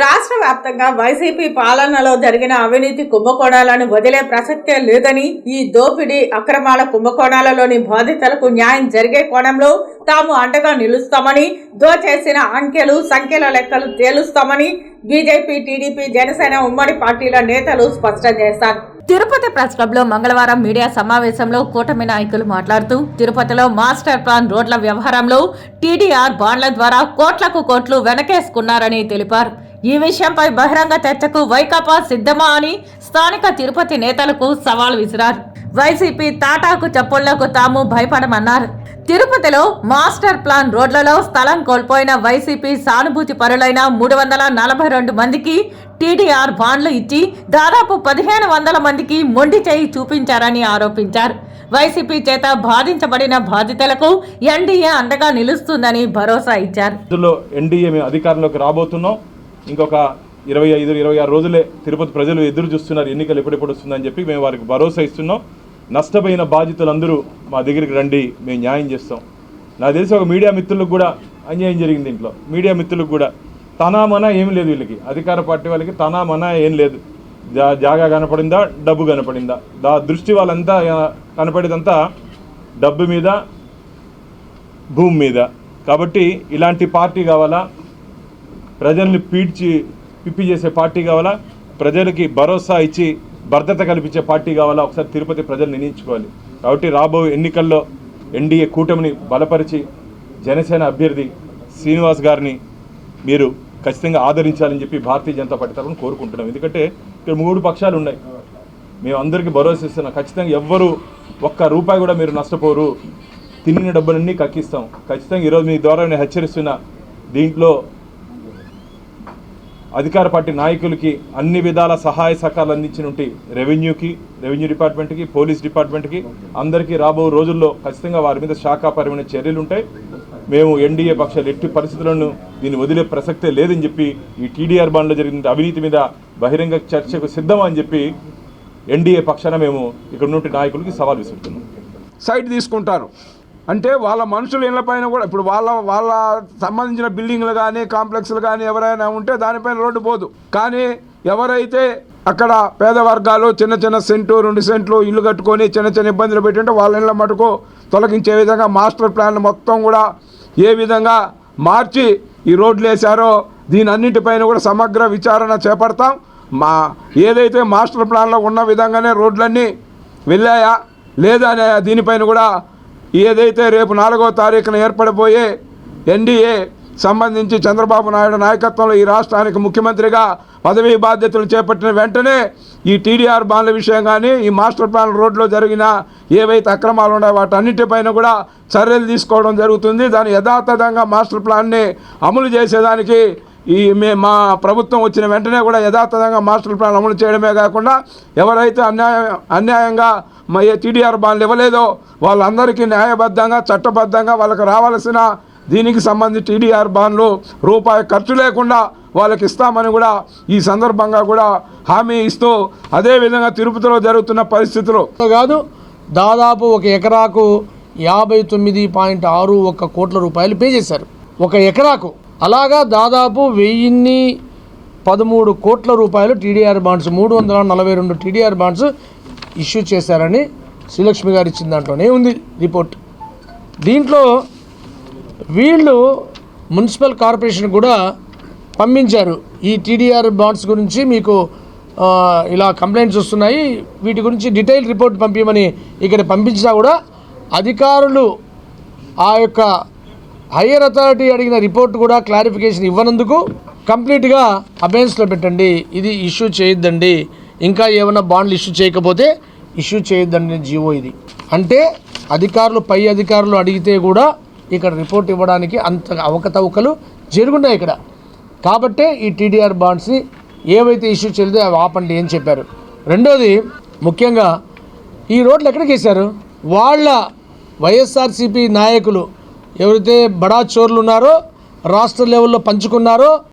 రాష్ట్ర వ్యాప్తంగా వైసీపీ పాలనలో జరిగిన అవినీతి కుంభకోణాలను వదిలే ప్రసక్తే లేదని ఈ దోపిడీ అక్రమాల కుంభకోణాలలోని బాధితులకు న్యాయం జరిగే కోణంలో తాము అండగా నిలుస్తామని దోచేసిన అంకెలు సంఖ్యల లెక్కలు తేలుస్తామని బీజేపీ టీడీపీ జనసేన ఉమ్మడి పార్టీల నేతలు స్పష్టం చేశారు. తిరుపతి ప్రెస్ క్లబ్లో మంగళవారం మీడియా సమావేశంలో కూటమి నాయకులు మాట్లాడుతూ తిరుపతిలో మాస్టర్ ప్లాన్ రోడ్ల వ్యవహారంలో టీడీఆర్ బాండ్ల ద్వారా కోట్లకు కోట్లు వెనకేసుకున్నారని తెలిపారు. ఈ విషయంపై బహిరంగ చర్చకు వైకాపా సిద్ధమా అని స్థానిక తిరుపతి నేతలకు సవాల్ విసిరారు. వైసీపీ తాటాకు చప్పుళ్ళకు తాము భయపడమన్నారు. తిరుపతిలో మాస్టర్ ప్లాన్ రోడ్లలో స్థలం కోల్పోయిన వైసీపీ సానుభూతి పరులైన మూడు వందల నలభై రెండు మందికి టీడీఆర్ బాండ్లు ఇచ్చి దాదాపు పదిహేను వందల మందికి మొండి చేయి చూపించారని ఆరోపించారు. వైసీపీ చేత బాధించబడిన బాధితులకు ఎన్డీఏ అండగా నిలుస్తుందని భరోసా ఇచ్చారు. ఇందులో ఎన్డీఏ మేము అధికారంలోకి రాబోతున్నాం. ఇంకొక ఇరవై ఐదు ఇరవై ఆరు రోజులే తిరుపతి ప్రజలు ఎదురు చూస్తున్నారు. ఎన్నికలు ఎప్పుడెప్పుడు వస్తుందని చెప్పి మేము వారికి భరోసా ఇస్తున్నాం. నష్టపోయిన బాధితులందరూ మా దగ్గరికి రండి మేము న్యాయం చేస్తాం. నాకు తెలిసి ఒక మీడియా మిత్రులకు కూడా అన్యాయం జరిగింది ఇంట్లో. మీడియా మిత్రులకు కూడా. తనా మనా ఏం లేదు వీళ్ళకి. అధికార పార్టీ వాళ్ళకి తనా మనా ఏం లేదు. జా జాగా కనపడిందా? డబ్బు కనపడిందా? దా దృష్టి వాళ్ళంతా కనపడేదంతా డబ్బు మీద భూమి మీద. కాబట్టి ఇలాంటి పార్టీ కావాలా? ప్రజల్ని పీడ్చి పిప్పి చేసే పార్టీ కావాలా? ప్రజలకి భరోసా ఇచ్చి భద్రత కల్పించే పార్టీ కావాలా? ఒకసారి తిరుపతి ప్రజలు నిర్ణయించుకోవాలి కాబట్టి రాబోయే ఎన్నికల్లో ఎన్డీఏ కూటమిని బలపరిచి జనసేన అభ్యర్థి శ్రీనివాస్ గారిని మీరు ఖచ్చితంగా ఆదరించాలని చెప్పి భారతీయ జనతా పార్టీ తరఫున కోరుకుంటున్నాం. ఎందుకంటే ఇక్కడ మూడు పక్షాలు ఉన్నాయి. మేము అందరికీ భరోసా ఇస్తున్నాం. ఖచ్చితంగా ఎవ్వరు ఒక్క రూపాయి కూడా మీరు నష్టపోరు. తిన్న డబ్బులన్నీ కక్కిస్తాం. ఖచ్చితంగా ఈరోజు మీ ద్వారా నేను హెచ్చరిస్తున్న దీంట్లో అధికార పార్టీ నాయకులకి అన్ని విధాల సహాయ సహకారాలు అందించినట్టు రెవెన్యూకి రెవెన్యూ డిపార్ట్మెంట్కి పోలీస్ డిపార్ట్మెంట్కి అందరికీ రాబో రోజుల్లో ఖచ్చితంగా వారి మీద శాఖాపరమైన చర్యలు ఉంటాయి మేము ఎన్డీఏ పక్షాలు ఎట్టి పరిస్థితులను దీన్ని వదిలే ప్రసక్తే లేదని చెప్పి ఈ టీడీఆర్ బాండ్లో జరిగిన అవినీతి మీద బహిరంగ చర్చకు సిద్ధమా అని చెప్పి ఎన్డీఏ పక్షాన మేము ఇక్కడ నుండి నాయకులకి సవాల్ విసురుతున్నాం. సైట్ తీసుకుంటారు. అంటే వాళ్ళ మనుషులు ఇళ్ళపైన కూడా ఇప్పుడు వాళ్ళ వాళ్ళ సంబంధించిన బిల్డింగ్లు కానీ కాంప్లెక్స్లు కానీ ఎవరైనా ఉంటే దానిపైన రోడ్డు పోదు. కానీ ఎవరైతే అక్కడ పేద వర్గాలు చిన్న చిన్న సెంటు రెండు సెంట్లు ఇల్లు కట్టుకొని చిన్న చిన్న ఇబ్బందులు పెట్టింటే వాళ్ళ ఇళ్ళ మటుకు తొలగించే విధంగా మాస్టర్ ప్లాన్ మొత్తం కూడా ఏ విధంగా మార్చి ఈ రోడ్లు వేశారో దీని అన్నింటిపైన కూడా సమగ్ర విచారణ చేపడతాం. మా ఏదైతే మాస్టర్ ప్లాన్లో ఉన్న విధంగానే రోడ్లన్నీ వెళ్ళాయా లేదా అనే దీనిపైన కూడా ఏదైతే రేపు నాలుగో తారీఖున ఏర్పడబోయే ఎన్డీఏ సంబంధించి చంద్రబాబు నాయుడు నాయకత్వంలో ఈ రాష్ట్రానికి ముఖ్యమంత్రిగా పదవీ బాధ్యతలు చేపట్టిన వెంటనే ఈ టీడీఆర్ బాండ్ల విషయం కానీ ఈ మాస్టర్ ప్లాన్ రోడ్లో జరిగిన ఏవైతే అక్రమాలు ఉన్నాయో వాటన్నిటిపైన కూడా చర్యలు తీసుకోవడం జరుగుతుంది. దాని యథాతథంగా మాస్టర్ ప్లాన్ని అమలు చేసేదానికి ఈ మే మా ప్రభుత్వం వచ్చిన వెంటనే కూడా యథాతథంగా మాస్టర్ ప్లాన్ అమలు చేయడమే కాకుండా ఎవరైతే అన్యాయం అన్యాయంగా మా ఏ టీడీఆర్ బాండ్లు ఇవ్వలేదో వాళ్ళందరికీ న్యాయబద్ధంగా చట్టబద్ధంగా వాళ్ళకి రావాల్సిన దీనికి సంబంధించి టీడీఆర్ బాండ్లు రూపాయి ఖర్చు లేకుండా వాళ్ళకి ఇస్తామని కూడా ఈ సందర్భంగా కూడా హామీ ఇస్తూ అదేవిధంగా తిరుపతిలో జరుగుతున్న పరిస్థితులు. కాదు దాదాపు ఒక ఎకరాకు యాభై తొమ్మిది పాయింట్ ఆరు ఒక కోట్ల రూపాయలు పే చేశారు. ఒక ఎకరాకు. అలాగా దాదాపు వెయ్యిన్ని పదమూడు కోట్ల రూపాయలు టీడీఆర్ బాండ్స్ మూడు వందల నలభై రెండు టీడీఆర్ బాండ్స్ ఇష్యూ చేశారని శ్రీలక్ష్మి గారు ఇచ్చిన దాంట్లోనే ఉంది రిపోర్ట్. దీంట్లో వీళ్ళు మున్సిపల్ కార్పొరేషన్ కూడా పంపించారు. ఈ టీడీఆర్ బాండ్స్ గురించి మీకు ఇలా కంప్లైంట్స్ వస్తున్నాయి. వీటి గురించి డీటెయిల్ రిపోర్ట్ పంపించమని ఇక్కడ పంపించినా కూడా అధికారులు ఆ యొక్క హయ్యర్ అథారిటీ అడిగిన రిపోర్ట్ కూడా క్లారిఫికేషన్ ఇవ్వనందుకు కంప్లీట్గా అబెన్స్లో పెట్టండి. ఇది ఇష్యూ చేయొద్దండి. ఇంకా ఏమైనా బాండ్లు ఇష్యూ చేయకపోతే ఇష్యూ చేయొద్దండి జీవో ఇది. అంటే అధికారులు పై అధికారులు అడిగితే కూడా ఇక్కడ రిపోర్ట్ ఇవ్వడానికి అంత అవకతవకలు జరుగున్నాయి ఇక్కడ. కాబట్టే ఈ టీడీఆర్ బాండ్స్ని ఏవైతే ఇష్యూ చేయలేదో అవి ఆపండి అని చెప్పారు. రెండోది ముఖ్యంగా ఈ రోడ్లు ఎక్కడికి వేశారు వాళ్ళ వైఎస్ఆర్సీపీ నాయకులు ఎవరైతే బడా చోర్లు ఉన్నారో రాష్ట్ర లెవెల్లో పంచుకున్నారో